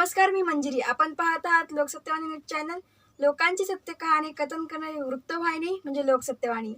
नमस्कार मी मंजिरी. आपण पाहत आहात लोकसत्यवाणी न्यूज चॅनल. लोकांची सत्य कहाणी कथन करणारी वृत्तवाहिनी म्हणजे लोकसत्यवाणी.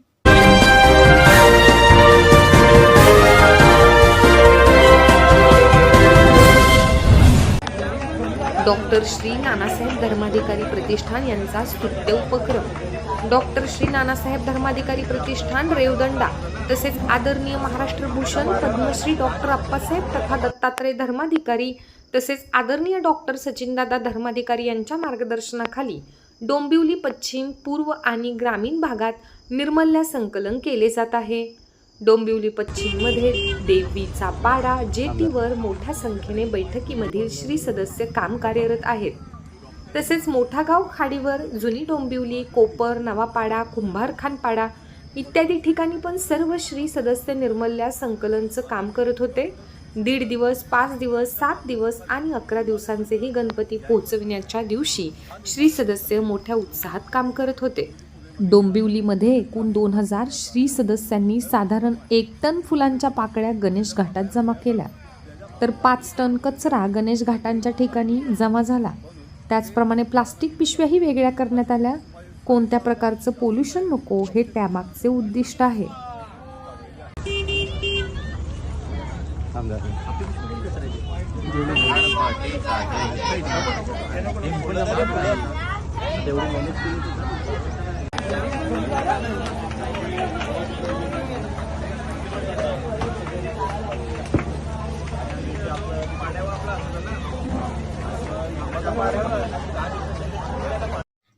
डॉक्टर श्री नानासाहेब धर्माधिकारी प्रतिष्ठान यांचा स्तुत्य उपक्रम. डॉक्टर श्री नानासाहेब धर्माधिकारी प्रतिष्ठान रेवदंडा तसेच आदरणीय महाराष्ट्र भूषण पद्मश्री डॉक्टर अप्पासाहेब तथा दत्तात्रय धर्माधिकारी तसेच आदरणीय डॉक्टर सचिनदादा धर्माधिकारी यांच्या मार्गदर्शनाखाली डोंबिवली पश्चिम पूर्व आणि ग्रामीण भागात निर्मल्या संकलन केले जात आहे. डोंबिवली पश्चिममध्ये देवीचा पाडा जेटीवर मोठ्या संख्येने बैठकीमधील श्री सदस्य काम कार्यरत आहेत. तसेच मोठा गाव खाडीवर जुनी डोंबिवली कोपर नवापाडा कुंभारखानपाडा इत्यादी ठिकाणी पण सर्व श्री सदस्य निर्मल्या संकलनचं काम करत होते. दीड दिवस पाच दिवस सात दिवस आणि अकरा दिवसांचेही गणपती पोचविण्याच्या दिवशी श्री सदस्य मोठ्या उत्साहात काम करत होते. डोंबिवलीमध्ये एकूण दोन हजार श्री सदस्यांनी साधारण एक टन फुलांच्या पाकळ्या गणेश घाटात जमा केल्या. तर पाच टन कचरा गणेश घाटांच्या ठिकाणी जमा झाला. त्याचप्रमाणे प्लास्टिक पिशव्याही वेगळ्या करण्यात आल्या. कोणत्या प्रकारचं पोल्युशन नको हे त्यामागचे उद्दिष्ट आहे.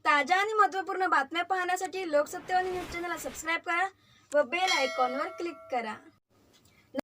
ताज्या आणि महत्त्वपूर्ण बातम्या पाहण्यासाठी लोकसत्यवाणी न्यूज़ चॅनलला सबस्क्राईब करा व बेल आयकॉनवर क्लिक करा.